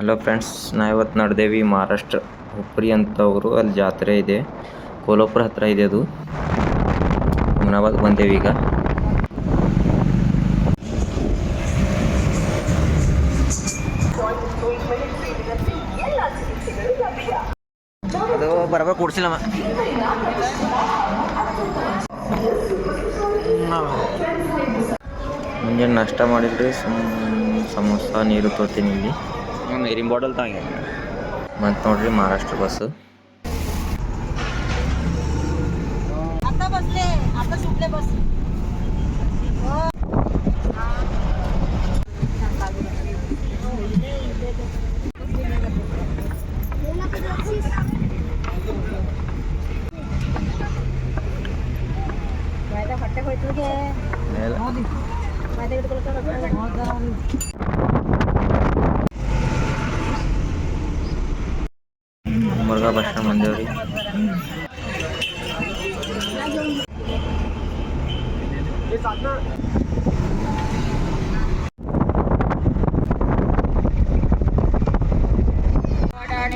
Hello friends ನಾ ಇವತ್ತು ನಡೆದೇವಿ ಮಹಾರಾಷ್ಟ್ರ ಹುಪ್ರಿ ಅಂತ ಅವರು ಅಲ್ಲಿ ಜಾತ್ರೆ ಇದೆ. ಕೋಲಾಪುರ ಹತ್ರ ಇದೆ ಅದು. ಹುಮ್ನಾಬಾದ್ ಬಂದೇವಿ ಈಗ. ಅದು ಬರಬರ ಕೊಡ್ಸಿಲ್ಲ ಮುಂಜಾನೆ ನಾಷ್ಟ ಮಾಡಿದ್ರಿ ಸಮೋಸ ನೀರು ತೋತೀನಿ ಇಲ್ಲಿ. ನೀರಿನ ಬಾಟಲ್ ತಂಗೆ ಮತ್ತು ನೋಡ್ರಿ ಮಹಾರಾಷ್ಟ್ರ ಬಸ್ आता बसले आता सुटले बस ಮುರುಘಾ ಬಸ್ ಸ್ಟ್ಯಾಂಡ್ ಬಂದೇವ್ರಿ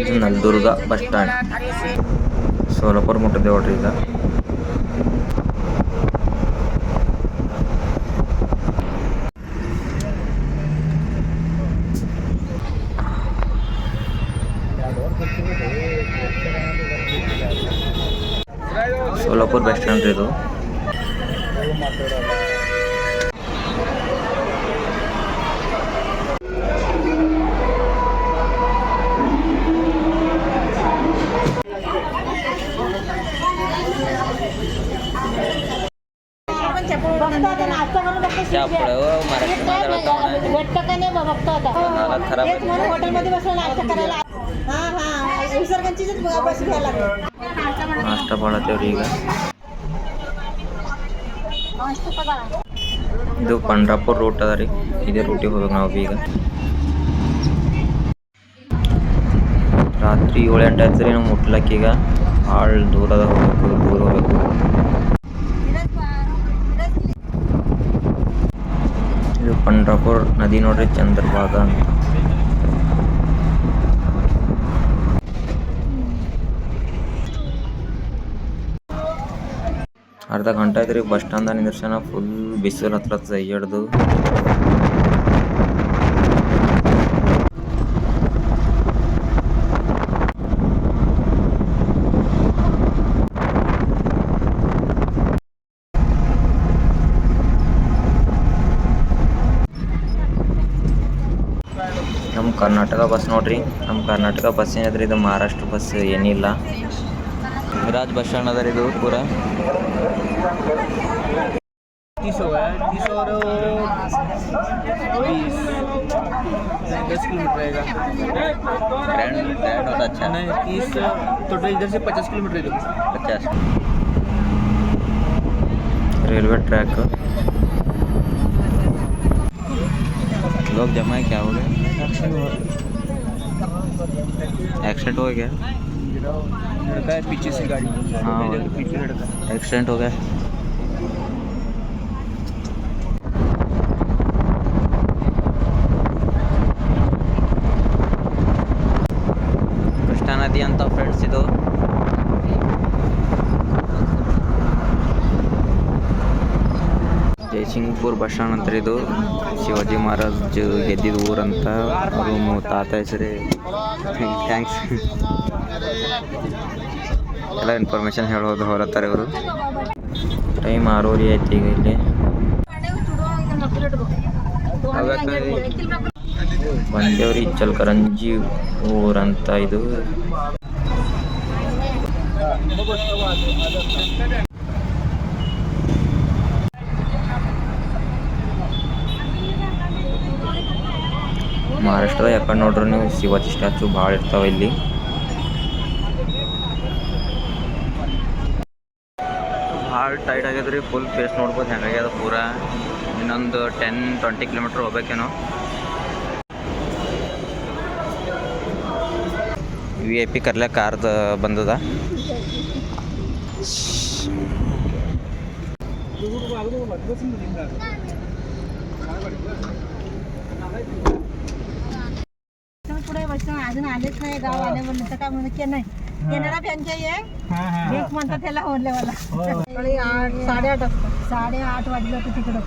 ಇದು ನಲ್ದುರ್ಗ ಬಸ್ ಸ್ಟ್ಯಾಂಡ್ ಸೋಲಾಪುರ ಮುಟ್ಟದೆ ನಾಷ್ಟ ಮಾಡತ್ತೇವ್ರಿ ಈಗ. ಇದು ಪಂಡ್ರಾಪುರ್ ರೂಟ್ ಅದ ರೀ. ಇದೇ ರೂಟಿಗೆ ಹೋಗ್ಬೇಕು ನಾವು ಈಗ ರಾತ್ರಿ ಏಳು ಎಂಟು ಆಯ್ತು ರೀ ನಾವು ಮುಟ್ಲಕ್ಕೆ ಈಗ. ಭಾಳ ದೂರ ಅದ, ಹೋಗ್ಬೇಕು, ದೂರ ಹೋಗ್ಬೇಕು. ಇದು ಪಂಡ್ರಾಪುರ್ ನದಿ ನೋಡ್ರಿ, ಚಂದ್ರಭಾಗ ಅಂತ. ಅರ್ಧ ಗಂಟೆ ಆಯ್ತು ರೀ ಬಸ್ ಸ್ಟ್ಯಾಂಡ್ ನಿಂದ್ರಸನ ಫುಲ್ ಬಿಸಿಲು ಹತ್ರ ಹಿಡ್ದು. ನಮ್ಮ ಕರ್ನಾಟಕ ಬಸ್ ನೋಡ್ರಿ ನಮ್ಮ ಕರ್ನಾಟಕ ಬಸ್ ಏನದ್ರಿ ಇದು ಮಹಾರಾಷ್ಟ್ರ ಬಸ್ ಏನಿಲ್ಲ. राज बस स्टैंड अदर इधर पूरा और दस किलोमीटर अच्छा। नहीं तीस टोटल इधर से पचास किलोमीटर पचास। Railway track. लोग जमा है क्या हो गया? एक्सीडेंट हो गया। लड़का है पीछे से गाड़ी। हाँ, एक्सीडेंट हो गया। ಜಯಸಿಂಗ್ಪುರ್ ಬಸ್ ಸ್ಟ್ಯಾಂಡ್ ಅಂತ ಇದು. ಶಿವಾಜಿ ಮಹಾರಾಜ್ ಗೆದ್ದಿದ ಊರಂತ. ಮು- ತಾತ ಹೆಸರಿ. ಥ್ಯಾಂಕ್ಸ್ ಎಲ್ಲ ಇನ್ಫಾರ್ಮೇಶನ್ ಹೇಳೋದು ಹೊರತಾರೆ ಇವರು. ಟೈಮ್ ಆರೂರಿ ಐತಿ ಈಗ ಇಲ್ಲಿ. ಬಂದೇವ್ರಿ ಚಲ್ಕರಂಜಿ ಊರಂತ ಇದು. ಕಡೆ ನೋಡ್ರಿ ನೀವು. ಶಿವಾಜಿ ಸ್ಟ್ಯಾಚು ಭಾಳ ಇರ್ತಾವ ಇಲ್ಲಿ. ಭಾಳ ಟೈಟ್ ಆಗ್ಯದ್ರಿ ಫುಲ್ ಪ್ಲೇಸ್ ನೋಡ್ಬೋದು, ಹೆಂಗಾಗ್ಯದ ಪೂರ. ಇನ್ನೊಂದು ಟೆನ್ ಟ್ವೆಂಟಿ ಕಿಲೋಮೀಟರ್ ಹೋಗ್ಬೇಕೇನೋ. ವಿ ಐ ಪಿ ಕರ್ಲೆ ಕಾರ್ದು ಬಂದದ. अजून आलेच नाही गाव आले म्हणलं तर काय म्हणत नाही येणारा त्यांच्या ये. एक म्हणतात त्याला ओरले मला सकाळी आठ साडेआठ असतात. साडेआठ वाजले होते तिकडं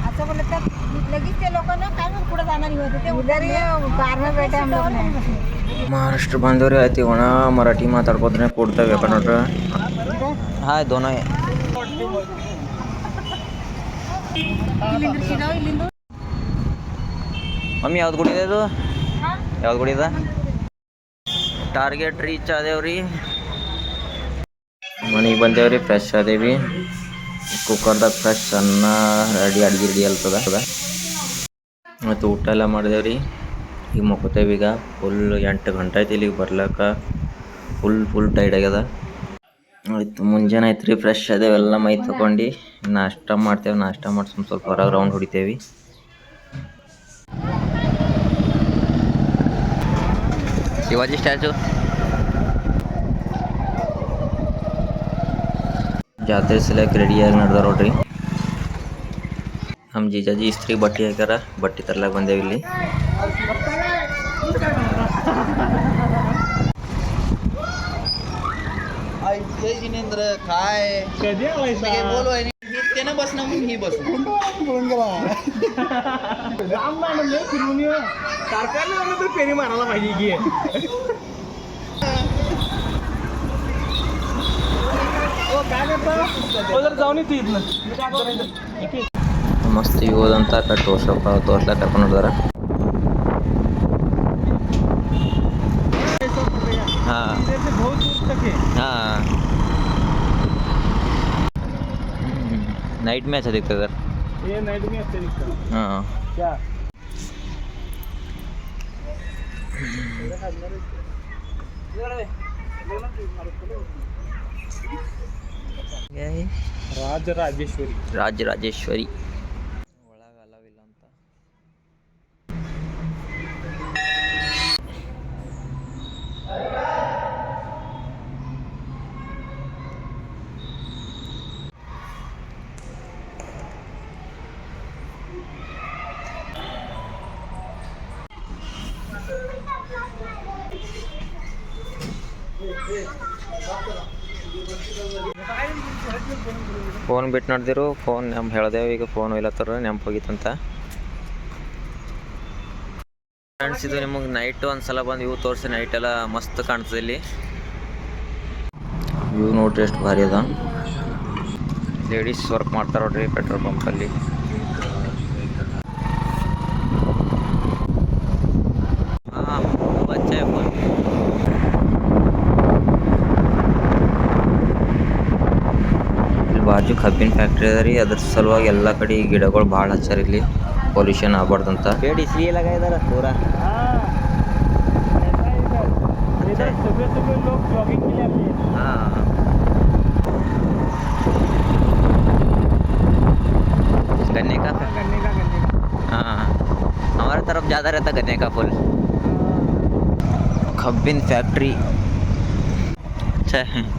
असं म्हणलं तर लगेच ते लोक ना काय म्हणून पुढे जाणारी होते ते उदारी गारवा भेटा महाराष्ट्र बांधव आहे म्हणा मराठी माताडपत्र पुढचा व्यापार हाय दोन आहे. ಮಮ್ಮಿ ಯಾವ್ದು ಗುಡಿ ಇದೆ ಹಾ? ಯಾವ್ದು ಗುಡಿ ಇದೆ? ಟಾರ್ಗೆಟ್ ರೀಚ್ ಆದೇವ್ರಿ. ಮನೆಗೆ ಬಂದೇವ್ರಿ ಫ್ರೆಶ್ ಆದೇವಿ. ಕುಕ್ಕರ್ದಾಗ ಫ್ರೆಶ್ ಅನ್ನ ರೆಡಿ ಅಡ್ಗೆ ರೆಡಿ ಅಲ್ತದ ಮತ್ತು ಊಟ ಎಲ್ಲ ಮಾಡಿದೇವ್ರಿ. ಈಗ ಮಕ್ಕೋತೇವೆ ಈಗ. ಫುಲ್ ಎಂಟು ಗಂಟೆ ಆಯ್ತು ಇಲ್ಲಿಗೆ ಬರ್ಲಾಕ ಫುಲ್ ಫುಲ್ ಟೈಡ್ ಆಗ್ಯದ. ಆಯ್ತು ಮುಂಜಾನೆ ಆಯ್ತು ರೀ ಫ್ರೆಶ್ ಅದೇವೆಲ್ಲ ಮೈ ತೊಗೊಂಡು. ನಾಷ್ಟ ಮಾಡ್ತೇವೆ ನಾಷ್ಟ ಮಾಡಿ ಸ್ವಲ್ಪ ಹೊರಗೆ ರೌಂಡ್ ಹೊಡಿತೇವೆ. ಶಿವಾಜಿ ಸ್ಟ್ಯಾಚು ಜಾತ್ರೆ ಸಲಕ್ಕೆ ರೆಡಿಯಾಗಿ ನಡೆದಾರ ನೋಡ್ರಿ ನಮ್ಮ ಜೀಜಾಜಿ ಇಸ್ತ್ರಿ ಬಟ್ಟೆ ಹಾಕ್ಯಾರ ಬಟ್ಟೆ ತರ್ಲಾಕ ಬಂದೇವಿ ಇಲ್ಲಿ हे जिनेंद्र काय हे बोल वहिनी. हे त्यानं बसणं म्हणून ही बसणं फेरी मारायला पाहिजे की जर जाऊन येते इथनं मी काय करायचं ಮಸ್ತ್ ಈಗ ಹೋದಂತ ಕಟ್ ತೋರ್ಸಪ್ಪ ತೋರ್ಸ್ಲಾಕ ಕರ್ಕೊಂಡು ಹೋದಾರ नाइट में अच्छा दिखता है सर ये नाइट में अच्छा दिखता हाँ। क्या? राज राजेश्वरी। राज राजेश्वरी। ಫೋನ್ ಬಿಟ್ಟು ನಡೆದಿರು ಫೋನ್ ನಮ್ಮ ಹೇಳ್ದೇವು, ಈಗ ಫೋನ್ ಒಯ್ಲತ್ತಾರ ನೆಂಪು ಹೋಗಿತ್ತಂತ. ಫ್ರೆಂಡ್ಸ್ ಇದು ನಿಮಗೆ ನೈಟ್ ಒಂದು ಸಲ ಬಂದು ಇವು ತೋರಿಸಿ ನೈಟ್ ಎಲ್ಲ ಮಸ್ತ್ ಕಾಣ್ತದೆ ಇಲ್ಲಿ. ಇವು ನೋಡ್ರಿ ಎಷ್ಟು ಭಾರಿ ಅದ. ಲೇಡೀಸ್ ವರ್ಕ್ ಮಾಡ್ತಾರೆ ನೋಡ್ರಿ ಪೆಟ್ರೋಲ್ ಪಂಪಲ್ಲಿ ಹಾಂ ಬಚ್ಚ ಫೋನ್ ಇಲ್ಲಿ ಬಾಜು ಕಬ್ಬಿನ ಫ್ಯಾಕ್ಟ್ರಿ ಅದ ರೀ ಅದ್ರ ಸಲುವಾಗಿ ಎಲ್ಲ ಕಡೆ ಗಿಡಗಳು ಭಾಳ ಹಚ್ಚಾರ ಇಲ್ಲಿ ಪೊಲ್ಯೂಷನ್ ಆಗ್ಬಾರ್ದಂತ ಬೇಡಿ ಶ್ರೀ ಲಗಾಯಿದಾರ ಪೂರ ऐसा ही इधर इधर सुबह सुबह लोग जॉगिंग के लिए आते हैं ಹಾಂ गन्ने का गन्ने का गन्ने का हाँ हमारे तरफ ज़्यादा रहता गन्ने का फूल खब्बिन फैक्ट्री अच्छा है ये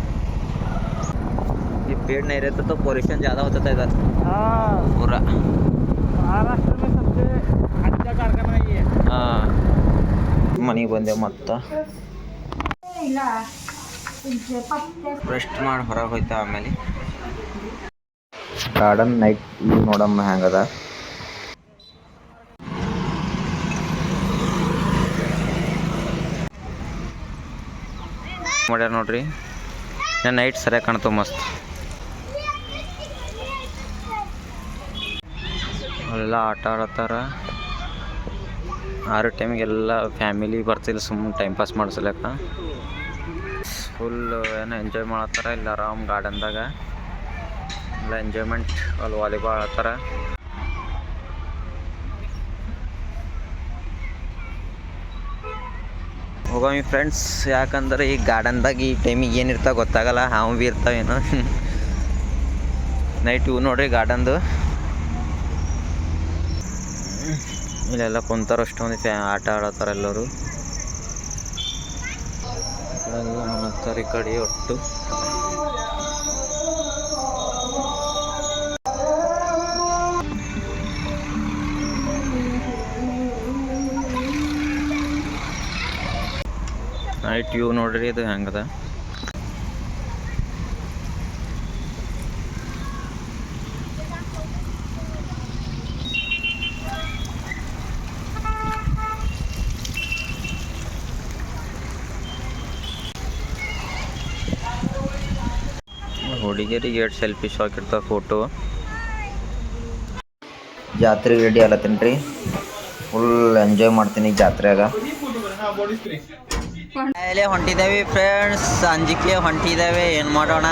पेड़ नहीं रहता तो पॉल्यूशन ज़्यादा होता था इधर हाँ पूरा महाराष्ट्र में सबसे अच्छा कारखाना ये है ಹಾಂ ಮನೆಗೆ ಬಂದೆವು ಮತ್ತು ಇಲ್ಲ ಪತ್ತೆ ರೆಸ್ಟ್ ಮಾಡಿ ಹೊರಗೆ ಹೋಯ್ತಾ ಆಮೇಲೆ ಗಾರ್ಡನ್ ನೈಟ್ ವ್ಯೂ ನೋಡಮ್ಮ ಹೆಂಗದ ಮಾಡ್ಯಾರ ನೋಡ್ರಿ ನೈಟ್ ಸರಿಯಾಗಿ ಕಾಣ್ತಾವ ಮಸ್ತ್ ಅಲ್ಲೆಲ್ಲ ಆಟ ಆಡತ್ತಾರ. ಆರು ಟೈಮಿಗೆಲ್ಲ ಫ್ಯಾಮಿಲಿ ಬರ್ತಿಲ್ಲ ಸುಮ್ಮನೆ ಟೈಮ್ ಪಾಸ್ ಮಾಡಿಸ್ಲಕ್ಕ ಫುಲ್ ಏನೋ ಎಂಜಾಯ್ ಮಾಡತ್ತಾರ, ಇಲ್ಲಿ ಆರಾಮ್ ಗಾರ್ಡನ್ದಾಗ ಎಲ್ಲ ಎಂಜಾಯ್ಮೆಂಟ್ ಅಲ್ಲಿ ವಾಲಿಬಾಲ್ ಆಡ್ತಾರ. ಹೋಗಮಿ ಫ್ರೆಂಡ್ಸ್ ಯಾಕಂದ್ರೆ ಈ ಗಾರ್ಡನ್ದಾಗ ಈ ಟೈಮಿಗೆ ಏನಿರ್ತಾವ ಗೊತ್ತಾಗಲ್ಲ, ಹಾವು ಭೀ ಇರ್ತಾವೇನೋ ನೈಟ್ ಇವು ನೋಡ್ರಿ ಗಾರ್ಡನ್ದು ಇಲ್ಲೆಲ್ಲ ಕುಂತಾರ ಅಷ್ಟೊಂದು ಫ್ಯಾ ಆಟ ಆಡತ್ತಾರ ಎಲ್ಲರೂ. ಎಲ್ಲ ಈ ಕಡೆ ಒಟ್ಟು. ನೈಟ್ ವ್ಯೂ ನೋಡ್ರಿ ಇದು ಹೆಂಗದ? ಹುಡುಗಿಯರಿಗೆ ಎರಡು ಸೆಲ್ಫಿ ಶಾಕ್ ಇರ್ತಾವ ಫೋಟೋ ಜಾತ್ರೆಗೆ ರೆಡಿ ಆಲತ್ತೀನಿ ರೀ ಫುಲ್ ಎಂಜಾಯ್ ಮಾಡ್ತೀನಿ ಜಾತ್ರೆಯಾಗ. ಹೊಂಟಿದ್ದೇವೆ ಫ್ರೆಂಡ್ಸ್ ಅಂಜಿಕೆ ಹೊಂಟಿದ್ದೇವೆ. ಏನು ಮಾಡೋಣ?